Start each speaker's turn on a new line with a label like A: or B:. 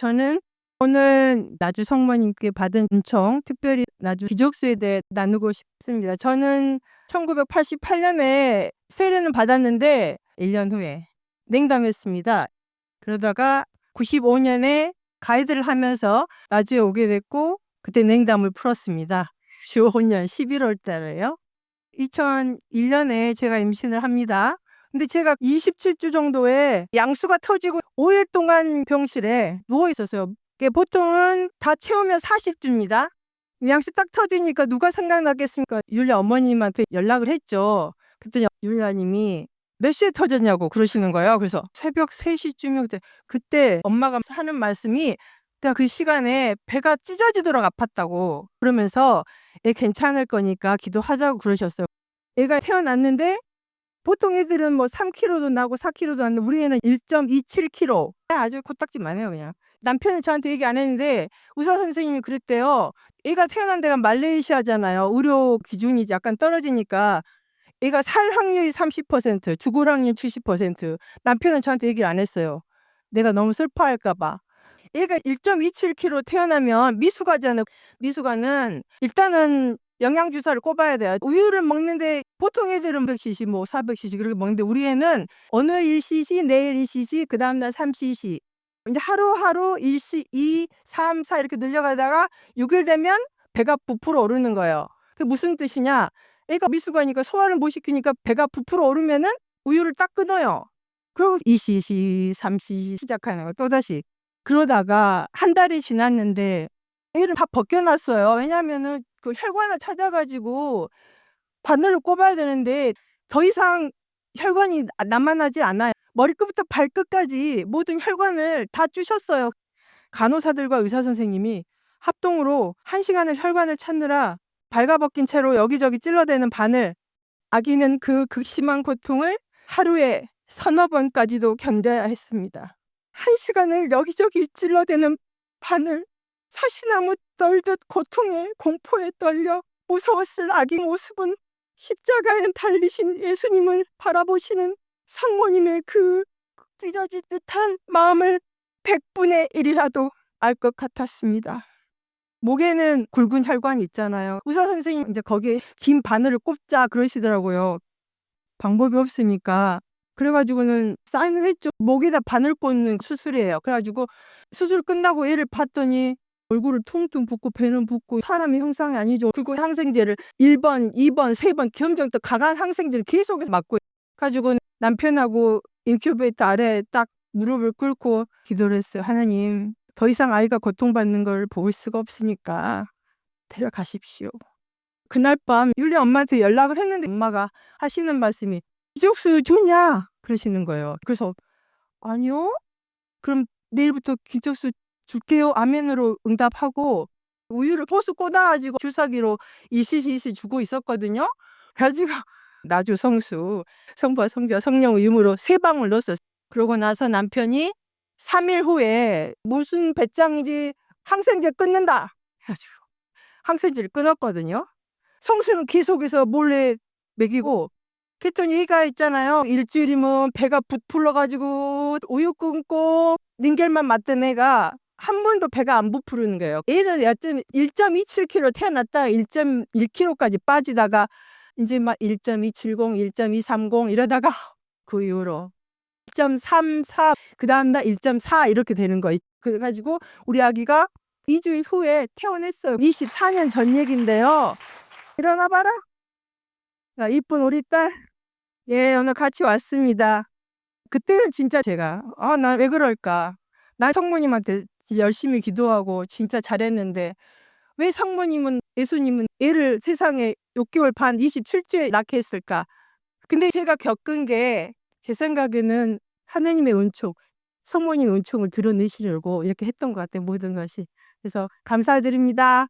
A: 저는 오늘 나주 성모님께 받은 은총, 특별히 나주 기족수에 대해 나누고 싶습니다. 저는 1988년에 세례는 받았는데 1년 후에 냉담했습니다. 그러다가 95년에 가이드를 하면서 나주에 오게 됐고 그때 냉담을 풀었습니다. 95년 11월 달에요. 2001년에 제가 임신을 합니다. 근데 제가 27주 정도에 양수가 터지고 5일 동안 병실에 누워 있었어요. 보통은 다 채우면 40주입니다. 양수 딱 터지니까 누가 생각나겠습니까? 율리아 어머님한테 연락을 했죠. 그랬더니 율리아님이 몇 시에 터졌냐고 그러시는 거예요. 그래서 새벽 3시쯤이면 그때, 그때 엄마가 하는 말씀이 내가 그 시간에 배가 찢어지도록 아팠다고 그러면서 애 괜찮을 거니까 기도하자고 그러셨어요. 애가 태어났는데 보통 애들은 뭐 3kg도 나고 4kg도 나는데 우리 애는 1.27kg. 아주 코딱지만 해요, 그냥. 남편은 저한테 얘기 안 했는데 의사 선생님이 그랬대요. 애가 태어난 데가 말레이시아잖아요. 의료 기준이 약간 떨어지니까 애가 살 확률이 30%, 죽을 확률 70%. 남편은 저한테 얘기를 안 했어요. 내가 너무 슬퍼할까 봐. 애가 1.27kg 태어나면 미숙아잖아요. 미숙아는 일단은 영양 주사를 꼽아야 돼요. 우유를 먹는데 보통 애들은 100cc, 뭐 400cc 그렇게 먹는데 우리 애는 오늘 1cc, 내일 2cc, 그 다음 날 3cc. 이제 하루하루 1cc, 2, 3, 4 이렇게 늘려가다가 6일 되면 배가 부풀어 오르는 거예요. 그게 무슨 뜻이냐? 애가 미숙아니까 소화를 못 시키니까 배가 부풀어 오르면은 우유를 딱 끊어요. 그리고 2cc, 3cc 시작하는 거 또다시. 그러다가 한 달이 지났는데 애를 다 벗겨놨어요. 왜냐면은 그 혈관을 찾아가지고 바늘을 꼽아야 되는데 더 이상 혈관이 나- 남아나지 않아요. 머리끝부터 발끝까지 모든 혈관을 다 쭈셨어요. 간호사들과 의사 선생님이 합동으로 한 시간을 혈관을 찾느라 발가벗긴 채로 여기저기 찔러대는 바늘. 아기는 그 극심한 고통을 하루에 서너 번까지도 견뎌야 했습니다. 한 시간을 여기저기 찔러대는 바늘. 사시나무 떨듯 고통에 공포에 떨려 무서웠을 아기 모습은 십자가에 달리신 예수님을 바라보시는 상모님의 그 찢어질 듯한 마음을 백분의 일이라도 알 것 같았습니다. 목에는 굵은 혈관이 있잖아요. 의사 선생님 이제 거기에 긴 바늘을 꼽자 그러시더라고요. 방법이 없으니까 그래가지고는 사인을. 목에다 바늘 꽂는 수술이에요. 그래가지고 수술 끝나고 얘를 봤더니 얼굴을 퉁퉁 붓고 배는 붓고 사람이 형상이 아니죠. 그리고 항생제를 1번, 2번, 3번 겸정 또 강한 항생제를 계속 맞고 가지고 남편하고 인큐베이터 아래 딱 무릎을 꿇고 기도를 했어요. 하나님, 더 이상 아이가 고통받는 걸 볼 수가 없으니까 데려가십시오. 그날 밤 율리 엄마한테 연락을 했는데 엄마가 하시는 말씀이 기적수 좋냐? 그러시는 거예요. 그래서 아니요. 그럼 내일부터 기적수 줄게요. 아멘으로 응답하고 우유를 포스 꽂아가지고 주사기로 1cc 주고 있었거든요. 그래가지고 나주 성수 성부와 성자 성령 의무로 세 방울 넣었어요. 그러고 나서 남편이 3일 후에 무슨 배짱이지 항생제 끊는다. 해가지고 항생제를 끊었거든요. 성수는 계속해서 몰래 먹이고 그랬더니 얘가 있잖아요. 일주일이면 배가 부풀러가지고 우유 끊고 닌겔만 맞던 애가 한 번도 배가 안 부푸르는 거예요. 얘는 여튼 1.27kg 태어났다 1.1kg까지 빠지다가 이제 막 1.270, 1.230 이러다가 그 이후로 1.34, 그 다음 날 1.4 이렇게 되는 거예요. 그래가지고 우리 아기가 2주일 후에 태어났어요. 24년 전 얘긴데요. 일어나 봐라. 아, 이쁜 우리 딸. 예, 오늘 같이 왔습니다. 그때는 진짜 제가, 아, 나 왜 그럴까. 나 성모님한테 열심히 기도하고 진짜 잘했는데, 왜 성모님은, 예수님은 애를 세상에 6개월 반 27주에 낳게 했을까? 근데 제가 겪은 게, 제 생각에는 하나님의 은총, 성모님의 은총을 드러내시려고 이렇게 했던 것 같아요, 모든 것이. 그래서 감사드립니다.